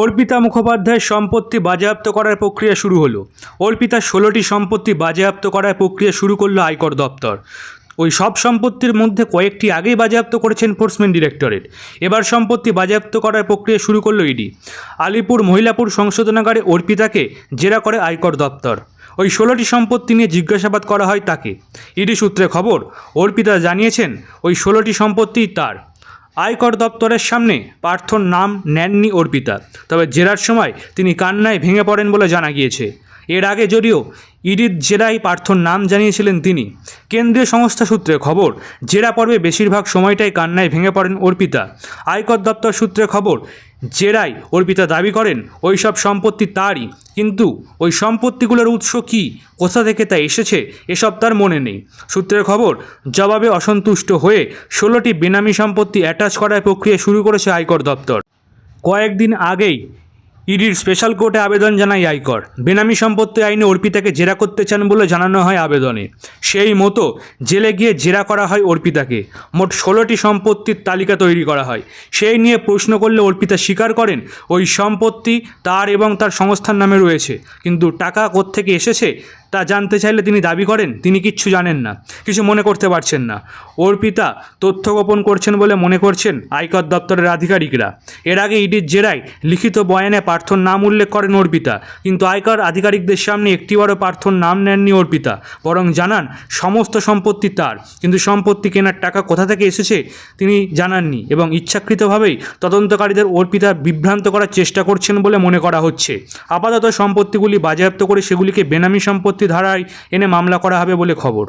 অর্পিতা মুখোপাধ্যায়ের সম্পত্তি বাজেয়াপ্ত করার প্রক্রিয়া শুরু হলো। অর্পিতার ষোলোটি সম্পত্তি বাজেয়াপ্ত করার প্রক্রিয়া শুরু করল আয়কর দপ্তর। ওই সব সম্পত্তির মধ্যে কয়েকটি আগেই বাজেয়াপ্ত করেছেন এনফোর্সমেন্ট ডিরেক্টরেট এবার সম্পত্তি বাজেয়াপ্ত করার প্রক্রিয়া শুরু করল ইডি। আলিপুর মহিলাপুর সংশোধনাগারে অর্পিতাকে জেরা করে আয়কর দপ্তর। ওই ষোলোটি সম্পত্তি নিয়ে জিজ্ঞাসাবাদ করা হয় তাকে। ইডি সূত্রে খবর, অর্পিতা জানিয়েছেন, ওই ষোলোটি সম্পত্তিই তার। আয়কর দপ্তরের সামনে পার্থর নাম নেননি অর্পিতা। তবে জেরার সময় তিনি কান্নায় ভেঙে পড়েন বলে জানা গিয়েছে। এর আগে যদিও ইডির জেরাই পার্থর নাম জানিয়েছিলেন তিনি, কেন্দ্রীয় সংস্থা সূত্রে খবর, জেরা পর্বে বেশিরভাগ সময়টাই কান্নায় ভেঙে পড়েন অর্পিতা। আয়কর দপ্তর সূত্রে খবর জেরায় অর্পিতা দাবি করেন, ওই সব সম্পত্তি তারই, কিন্তু ওই সম্পত্তিগুলোর উৎস কি? কোথা থেকে তা এসেছে? এসব তার মনে নেই। সূত্রের খবর, জবাবে অসন্তুষ্ট হয়ে ষোলোটি বেনামি সম্পত্তি অ্যাটাচ করার প্রক্রিয়া শুরু করেছে আয়কর দপ্তর। কয়েকদিন আগেই ইডির স্পেশাল কোর্টে আবেদন জানায় আয়কর বেনামি সম্পত্তি আইনে অর্পিতাকে জেরা করতে চান বলে জানানো হয় আবেদনে। সেই মতো জেলে গিয়ে জেরা করা হয় অর্পিতাকে মোট ষোলোটি সম্পত্তির তালিকা তৈরি করা হয়। সেই নিয়ে প্রশ্ন করলে অর্পিতা স্বীকার করেন, ওই সম্পত্তি তার এবং তার সংস্থার নামে রয়েছে। কিন্তু টাকা কোত্থেকে এসেছে? তা জানতে চাইলে তিনি দাবি করেন, তিনি কিচ্ছু জানেন না, কিছু মনে করতে পারছেন না। অর্পিতা তথ্য গোপন করছেন বলে মনে করছেন আয়কর দপ্তরের আধিকারিকরা। এর আগে ইডির জেরায় লিখিত বয়ানে পার্থর নাম উল্লেখ করেন অর্পিতা কিন্তু আয়কর আধিকারিকদের সামনে একটিবারও পার্থর নাম নেননি অর্পিতা বরং জানান সমস্ত সম্পত্তি তার, কিন্তু সম্পত্তি কেনার টাকা কোথা থেকে এসেছে তিনি জানাননি এবং ইচ্ছাকৃতভাবেই তদন্তকারীদের অর্পিতা বিভ্রান্ত করার চেষ্টা করছেন বলে মনে করা হচ্ছে। আপাতত সম্পত্তিগুলি বাজেয়াপ্ত করে সেগুলিকে বেনামি সম্পত্তি ধারায় এনে মামলা করা হবে বলে খবর।